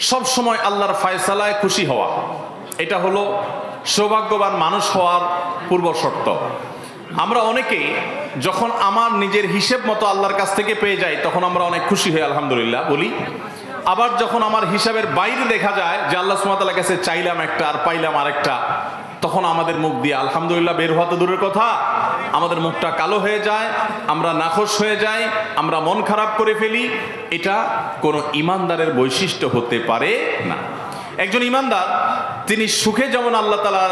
সব সময় আল্লাহর ফায়সালায় খুশি হওয়া। এটা হলো সৌভাগ্যবান মানুষ হওয়ার পূর্ব শর্ত। আমরা অনেকেই যখন আমার নিজের হিসেব মতো আল্লাহর কাছ থেকে পেয়ে যাই, তখন আমরা অনেক খুশি হই, আলহামদুলিল্লাহ, বলি। আবার যখন আমার হিসাবের বাইরে দেখা যায় যে আল্লাহ সুমাতার কাছে চাইলাম একটা আর পাইলাম আরেকটা, তখন আমাদের মুখ দিয়ে আলহামদুলিল্লাহ বের হওয়া তো দূরের কথা। আমাদের মুখটা কালো হয়ে যায়, আমরা নাখোশ হয়ে যাই, আমরা মন খারাপ করে ফেলি। এটা কোনো ইমানদারের বৈশিষ্ট্য হতে পারে না। একজন ইমানদার, তিনি সুখে যেমন আল্লাহ তালা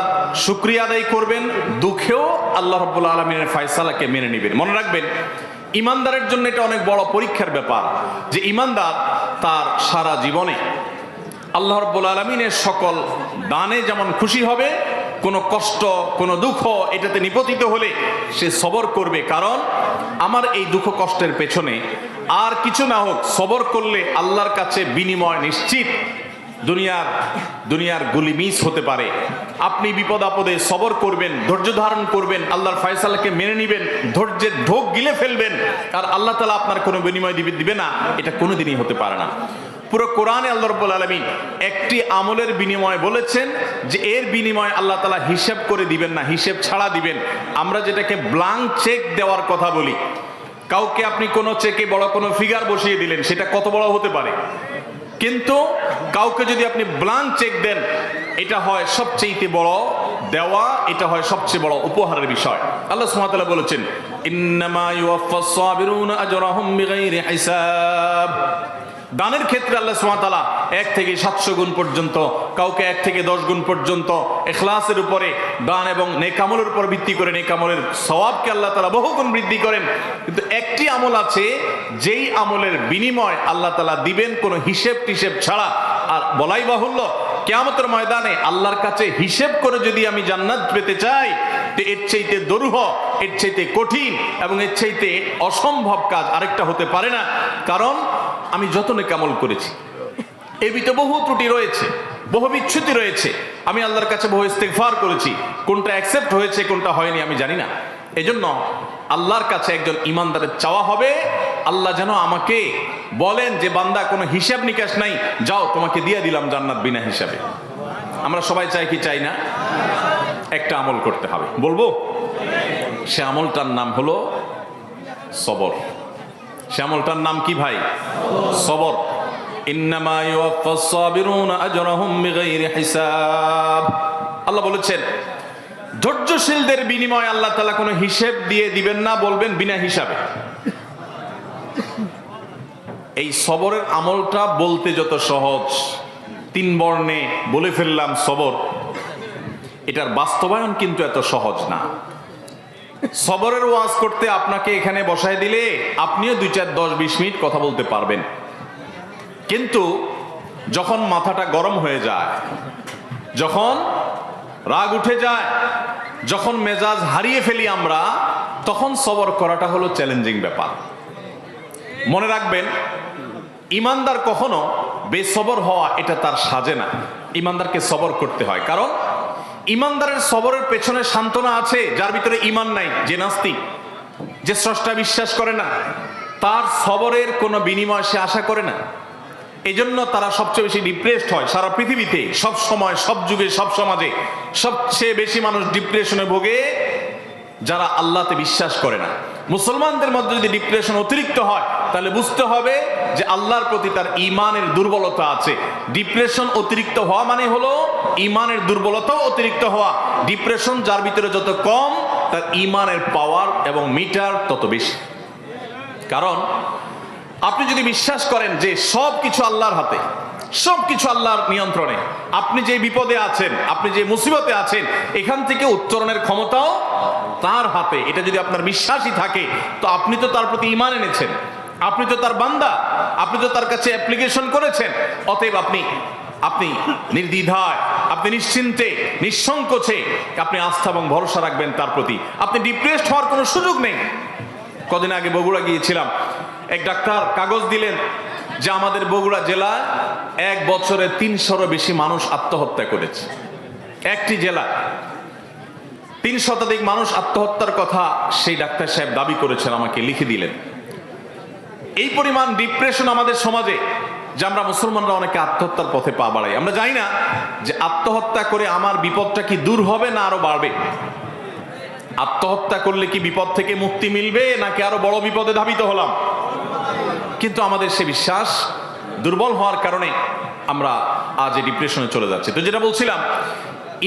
শুক্রিয়া আদায় করবেন, দুঃখেও আল্লাহ রব্বুল আলমিনের ফায়সালাকে মেনে নেবেন। মনে রাখবেন, ইমানদারের জন্য এটা অনেক বড় পরীক্ষার ব্যাপার, যে ইমানদার তার সারা জীবনে আল্লাহ রব্বুল আলমিনের সকল দানে যেমন খুশি হবে কোনো কষ্ট, কোনো দুঃখ এটাতে নিপতিত হলে সে সবর করবে। কারণ আমার এই দুঃখ কষ্টের পেছনে আর কিছু না হোক, সবর করলে আল্লাহর কাছে বিনিময় নিশ্চিত। দুনিয়ার দুনিয়ার গুলি মিস হতে পারে। আপনি বিপদ আপদে সবর করবেন, ধৈর্য ধারণ করবেন, আল্লাহর ফয়সালাকে মেনে নেবেন, ধৈর্যের ঢোক গিলে ফেলবেন। আর আল্লাহ তালা আপনার কোনো বিনিময় দিবে দিবে না। এটা কোনোদিনই হতে পারে না। পুরো কোরআনে আল্লাহ রব্বুল আলমিন একটি আমলের বিনিময় বলেছেন যে এর বিনিময় আল্লাহ তালা হিসেব করে দিবেন না, হিসেব ছাড়া দিবেন। আমরা যেটাকে ব্লাঙ্ক চেক দেওয়ার কথা বলি, কাউকে আপনি কোনো চেকে বড় কোনো ফিগার বসিয়ে দিলেন, সেটা কত বড় হতে পারে? কিন্তু কাউকে যদি আপনি ব্লাঙ্ক চেক দেন, এটা হয় সবচেয়ে বড় দেওয়া, এটা হয় সবচেয়ে বড় উপহারের বিষয়। আল্লাহ সুবহানাহু বলেছেন, ইন্নামা ইউওয়াফাস সাবিরুনা আজরাহুম বিগাইরি হিসাব। দানের ক্ষেত্রে আল্লাহ সুমাতালা এক থেকে সাতশো গুণ পর্যন্ত, কাউকে এক থেকে দশ গুণ পর্যন্ত এখলাসের উপরে দান এবং নেকামলের উপর ভিত্তি করে নেকামলের সওয়াবকে আল্লাহ তালা বহু গুণ বৃদ্ধি করেন। কিন্তু একটি আমল আছে, যেই আমলের বিনিময় আল্লাহ তালা দিবেন কোনো হিসেব টিসেব ছাড়া। আর বলাই বাহুল্য, কেয়ামতের ময়দানে আল্লাহর কাছে হিসেব করে যদি আমি জান্নাত পেতে চাই, তো এর চাইতে দরুহ, এর চাইতে কঠিন এবং এর চাইতে অসম্ভব কাজ আরেকটা হতে পারে না। কারণ আমি যতনে কামল করেছি। এর ভিতরে বহু ত্রুটি রয়েছে, বহু বিচ্ছুতি রয়েছে। আমি আল্লাহর কাছে বহু ইস্তেগফার করেছি। কোনটা অ্যাকসেপ্ট হয়েছে, কোনটা হয়নি, আমি জানি না। এজন্য আল্লাহর কাছে একজন ইমানদারের চাওয়া হবে। আল্লাহ যেন আমাকে বলেন যে, বান্দা, কোনো হিসাব নিকাশ নাই, যাও, তোমাকে দিয়ে দিলাম জান্নাত বিনা হিসাবে। আমরা সবাই চাই কি চাই না? একটা আমল করতে হবে। বলব? সে আমলটার নাম হলো সবর। সে আমলটার নাম কি ভাই? সবর। আল্লাহ বলেছেন, ধৈর্যশীলদের বিনিময় আল্লাহ তাআলা কোনো হিসেব দিয়ে দিবেন না, বলবেন বিনা হিসাবে। এই সবরের আমলটা বলতে যত সহজ, তিন বর্ণে বলে ফেললাম সবর। এটার বাস্তবায়ন কিন্তু এত সহজ না। সবরের ওয়াজ করতে আপনাকে এখানে বসায় দিলে আপনিও দুই চার দশ বিশ মিনিট কথা বলতে পারবেন। কিন্তু যখন মাথাটা গরম হয়ে যায়, যখন রাগ উঠে যায়, যখন মেজাজ হারিয়ে ফেলি আমরা, তখন সবর করাটা হলো চ্যালেঞ্জিং ব্যাপার। মনে রাখবেন, ইমানদার কখনো বেসবর হওয়া এটা তার সাজে না। ইমানদারকে সবর করতে হয়। কারণ ইমানদারের সবরের পেছনে সান্ত্বনা আছে, যার ভিতরে ইমান নাই, যে নাস্তিক, যে স্রষ্টা বিশ্বাস করে না, তার সবরের কোনো বিনিময় সে আশা করে না। এজন্য তারা সবচেয়ে বেশি ডিপ্রেসড হয় সারা পৃথিবীতে, সব সময়, সব যুগে, সব সমাজে। সবচেয়ে বেশি মানুষ ডিপ্রেশনে ভোগে যারা আল্লাহতে বিশ্বাস করে না। মুসলমানদের মধ্যে যদি ডিপ্রেশন অতিরিক্ত হয় তাহলে বুঝতে হবে যে আল্লাহর প্রতি তার ইমানের দুর্বলতা আছে। ডিপ্রেশন অতিরিক্ত হওয়া মানে হলো ইমানের দুর্বলতাও অতিরিক্ত হওয়া। ডিপ্রেশন যার ভিতরে যত কম, তার ইমানের পাওয়ার এবং মিটার তত বেশি। কারণ আপনি যদি বিশ্বাস করেন যে সব কিছু আল্লাহর হাতে সব কিছু আল্লাহর নিয়ন্ত্রণে, আপনি যে বিপদে আছেন, আপনি যে মুসিবতে আছেন, এখান থেকে উত্তরণের ক্ষমতাও তার হাতে। এটা যদি আপনার বিশ্বাসই থাকে, তো আপনি তো তার প্রতি ইমান এনেছেন। আপনি তো তার বান্দা, আপনি তো তার কাছে অ্যাপ্লিকেশন করেছেন। অতএব আপনি আপনি নির্দ্বিধায়, আপনি নিশ্চিন্তে, নিঃসংকোচে আপনি আস্থা এবং ভরসা রাখবেন তার প্রতি। আপনি ডিপ্রেসড হওয়ার কোনো সুযোগ নেই। কদিন আগে বগুড়া গিয়েছিলাম। এক ডাক্তার কাগজ দিলেন যে আমাদের বগুড়া জেলায় এক বছরে তিনশোরও বেশি মানুষ আত্মহত্যা করেছে। একটি জেলা, তিন শতাধিক মানুষ আত্মহত্যার কথা সেই ডাক্তার সাহেব দাবি করেছেন, আমাকে লিখে দিলেন। এই পরিমাণ ডিপ্রেশন আমাদের সমাজে, যে আমরা মুসলমানরা অনেকে আত্মহত্যার পথে পা বাড়াই। আমরা জানি না যে আত্মহত্যা করে আমার বিপদটা কি দূর হবে না আরও বাড়বে। আত্মহত্যা করলে কি বিপদ থেকে মুক্তি মিলবে, নাকি আরও বড় বিপদে ধাবিত হলাম? কিন্তু আমাদের সে বিশ্বাস দুর্বল হওয়ার কারণে আমরা আজ এই ডিপ্রেশনে চলে যাচ্ছি। তো যেটা বলছিলাম,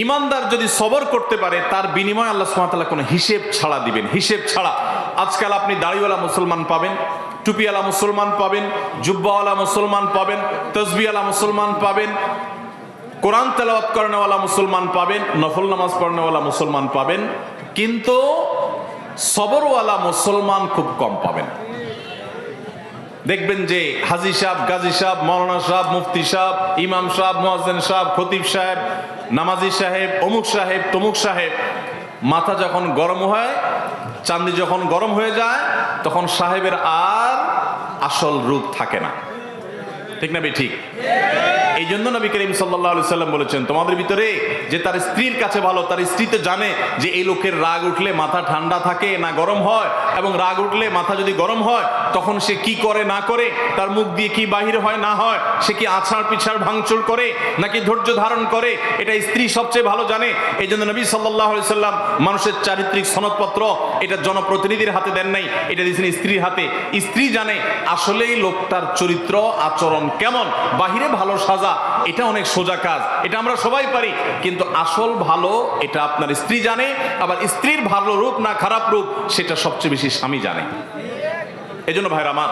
ইমানদার যদি সবর করতে পারে, তার বিনিময়ে আল্লাহ সুমাতাল্লাহ কোনো হিসেব ছাড়া দিবেন। হিসেব ছাড়া। আজকাল আপনি দাড়িওয়ালা মুসলমান পাবেন টুপিওয়ালা মুসলমান পাবেন, জুব্বাওয়ালা মুসলমান পাবেন তসবিওয়ালা মুসলমান পাবেন, কোরআন তেলাওয়াত করেনওয়ালা মুসলমান পাবেন, নফল নামাজ পড়নেওয়ালা মুসলমান পাবেন, কিন্তু সবরওয়ালা মুসলমান খুব কম পাবেন। দেখবেন যে হাজি সাহেব, গাজী সাহেব, মৌলানা সাহেব, মুফতি সাহেব, ইমাম সাহেব, মোয়াজ্জেন সাহেব, খতিব সাহেব, নামাজি সাহেব, অমুক সাহেব, তমুক সাহেব, মাথা যখন গরম হয়, চান্দি যখন গরম হয়ে যায়, তখন সাহেবের আর আসল রূপ থাকে না। ঠিক না ঠিক। এই জন্য নবী করিম সাল্লাহ সাল্লাম বলেছেন, তোমাদের ভিতরে যে তার স্ত্রীর কাছে ভালো, তার স্ত্রী তো জানে যে এই লোকের রাগ উঠলে মাথা ঠান্ডা থাকে না গরম হয় এবং রাগ উঠলে মাথা যদি গরম হয়, তখন সে কি করে, না করে, তার মুখ দিয়ে কি বাহির হয়, না হয়, সে কি আছাড় পিছাড় ভাঙচুর করে, নাকি ধৈর্য ধারণ করে, এটা স্ত্রী সবচেয়ে ভালো জানে। এই জন্য নবী সাল্লাহ সাল্লাম মানুষের চারিত্রিক সনদপত্র এটা জনপ্রতিনিধির হাতে দেন নাই, এটা দিয়েছেন স্ত্রীর হাতে। স্ত্রী জানে আসলেই লোকটার চরিত্র, আচরণ কেমন, বাহিরে ভালো সাজা, এটা অনেক সোজা কাজ, এটা আমরা সবাই পারি, কিন্তু আসল ভালো এটা আপনার স্ত্রী জানে, আবার স্ত্রীর ভালো রূপ না খারাপ রূপ, সেটা সবচেয়ে বেশি স্বামী জানে। এই জন্য ভাইরা আমার,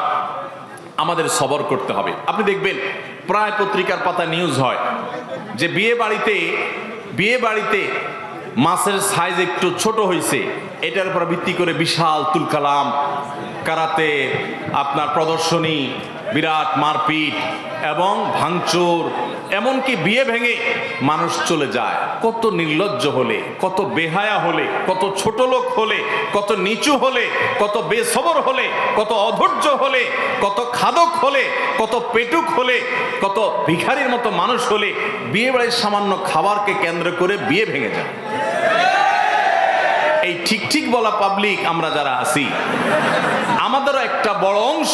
আমাদের সবর করতে হবে। আপনি দেখবেন, প্রায় পত্রিকার পাতা নিউজ হয়। যে বিয়ে বাড়িতে বিয়ে বাড়িতে মাছের সাইজ একটু ছোট হয়েছে এটার উপর ভিত্তি করে বিশাল তুলকালাম কারাতে আপনার প্রদর্শনী, বিরাট মারপিট, এবং ভাঙচুর এমনকি বিয়ে ভেঙে মানুষ চলে যায়। কত নির্লজ্জ হলে, কত বেহায়া হলে, কত ছোট লোক হলে, কত নিচু হলে, কত বেসবর হলে, কত অধৈর্য হলে, কত খাদক হলে, কত পেটুক হলে, কত ভিখারির মতো মানুষ হলে বিয়ে বাড়ির সামান্য খাবারকে কেন্দ্র করে বিয়ে ভেঙে যায়। এই ঠিক ঠিক বলা পাবলিক আমরা যারা আছি আমাদেরও একটা বড় অংশ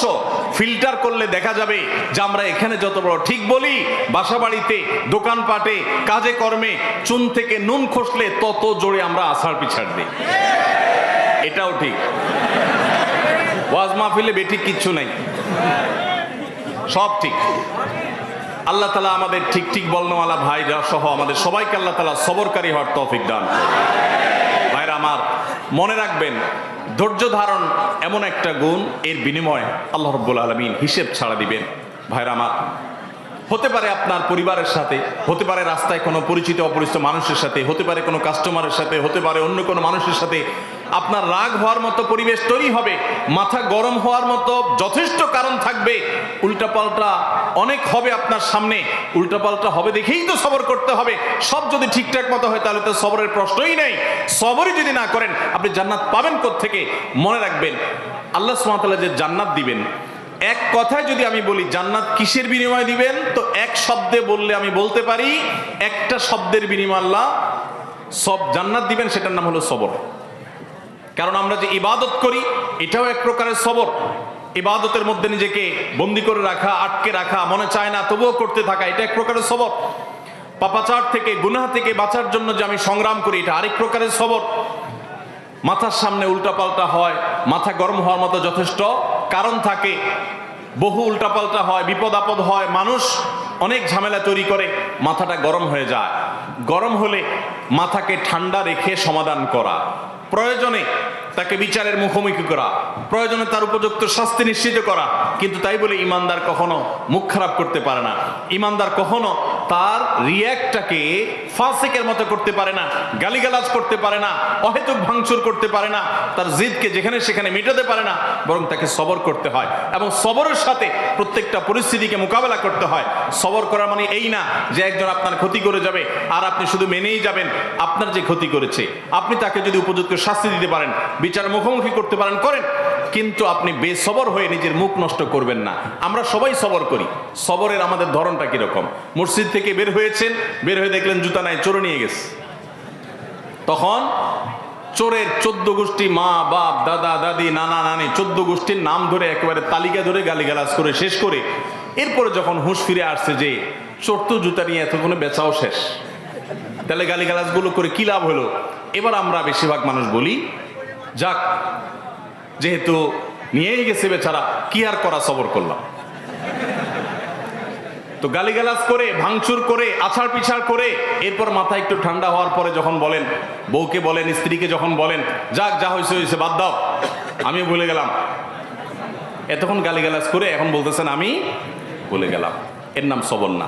ফিল্টার করলে দেখা যাবে যে আমরা এখানে যত বড়, ঠিক বলি বাসা বাড়িতে দোকানপাটে, কাজে কর্মে চুন থেকে নুন খসলে তত জোরে আমরা আষাঢ় পিছাড় দিই। এটাও ঠিক। ওয়াজ মাহফিলে বেঠিক কিচ্ছু নাই। সব ঠিক। আল্লাহ তালা আমাদের ঠিক ঠিক বলনওয়ালা ভাইরা সহ আমাদের সবাইকে আল্লাহ তালা সবরকারী হওয়ার তৌফিক দান ভাইরা আমার মনে রাখবেন ধৈর্য ধারণ এমন একটা গুণ, এর বিনিময়ে আল্লাহ রব্বুল আলমিন হিসেব ছাড়া দিবেন। ভাইরা আমার, হতে পারে আপনার পরিবারের সাথে, হতে পারে রাস্তায় কোনো পরিচিত অপরিচিত মানুষের সাথে, হতে পারে কোনো কাস্টমারের সাথে, হতে পারে অন্য কোনো মানুষের সাথে আপনার রাগ হওয়ার মতো পরিবেশ তৈরি হবে, মাথা গরম হওয়ার মতো যথেষ্ট কারণ থাকবে, উল্টাপাল্টা অনেক হবে আপনার সামনে, উল্টাপাল্টা হবে দেখেই তো সবর করতে হবে, সব যদি ঠিকঠাক মতো হয় তাহলে তো সবরের প্রশ্নই নেই, সবরই যদি না করেন, আপনি জান্নাত পাবেন থেকে মনে রাখবেন, আল্লাহ সুমাতাল্লাহ যে জান্নাত দিবেন, এক কথায় যদি আমি বলি জান্নাত কিসের বিনিময় দিবেন, তো এক শব্দে বললে আমি বলতে পারি, একটা শব্দের বিনিময় আল্লাহ সব জান্নাত দিবেন, সেটার নাম হলো সবর। কারণ আমরা যে ইবাদত করি, এটাও এক প্রকারের সবর। ইবাদতের মধ্যে নিজেকে বন্দি করে রাখা, আটকে রাখা, মনে চায় না, তবুও করতে থাকা, এটা এক প্রকারের সবর। পাপাচার থেকে, গুনাহ থেকে বাঁচার জন্য যে আমি সংগ্রাম করি, এটা আরেক প্রকারের সবর। মাথার সামনে উল্টাপাল্টা হয়, মাথা গরম হওয়ার মতো যথেষ্ট কারণ থাকে। বহু উল্টাপাল্টা হয়, বিপদ আপদ হয়, মানুষ অনেক ঝামেলা তৈরি করে, মাথাটা গরম হয়ে যায়। গরম হলে মাথাকে ঠান্ডা রেখে সমাধান করা। প্রয়োজনে তাকে বিচারের মুখোমুখি করা, প্রয়োজনে তার উপযুক্ত শাস্তি নিশ্চিত করা। কিন্তু তাই বলে ইমানদার কখনো মুখ খারাপ করতে পারে না। ইমানদার কখনো তার রিয়াক্টটাকে ফাসেকের মতো করতে পারে না, গালিগালাজ করতে পারে না, অহেতুক ভাঙচুর করতে পারে না, তার জিদকে যেখানে সেখানে মেটাতে পারে না, বরং তাকে সবর করতে হয় এবং সবরের সাথে প্রত্যেকটা পরিস্থিতিকে মোকাবেলা করতে হয়। সবর করা মানে এই না যে একজন আপনার ক্ষতি করে যাবে, আর আপনি শুধু মেনেই যাবেন, আপনার যে ক্ষতি করেছে, আপনি তাকে যদি উপযুক্ত শাস্তি দিতে পারেন, বিচার মুখোমুখি করতে পারেন, করেন। কিন্তু আপনি বেসবর হয়ে নিজের মুখ নষ্ট করবেন না। আমরা সবাই সবর করি। সবরের আমাদের ধরনটা কীরকম? মসজিদ থেকে বের হয়েছেন, বের হয়ে দেখলেন জুতা নাই, চোরে নিয়ে গেছে। তখন চোরের চোদ্দ গোষ্ঠী মা, বাপ, দাদা, দাদি, নানা, নানি, চোদ্দ গোষ্ঠীর নাম ধরে একেবারে তালিকা ধরে গালিগালাজ করে শেষ করে এরপরে যখন হুঁশ ফিরে আসছে যে চোরতো জুতা নিয়ে এতক্ষণে বেচাও শেষ। তাহলে গালিগালাজগুলো করে কি লাভ হলো? এবার আমরা বেশিরভাগ মানুষ বলি, যাক যেহেতু নিয়েই গেছে বেচারা, কি আর করা সবর করলাম? তো গালিগালাজ করে, ভাঙচুর করে আছাড় পিছাড় করে, এরপর মাথা একটু ঠান্ডা হওয়ার পরে যখন বলেন, বউকে বলেন, স্ত্রীকে যখন বলেন, যাক, যা হয়েছে হয়েছে, বাদ দাও। আমি ভুলে গেলাম। এতক্ষণ গালিগালাজ করে এখন বলতেছেন, আমি ভুলে গেলাম। এর নাম সবর না।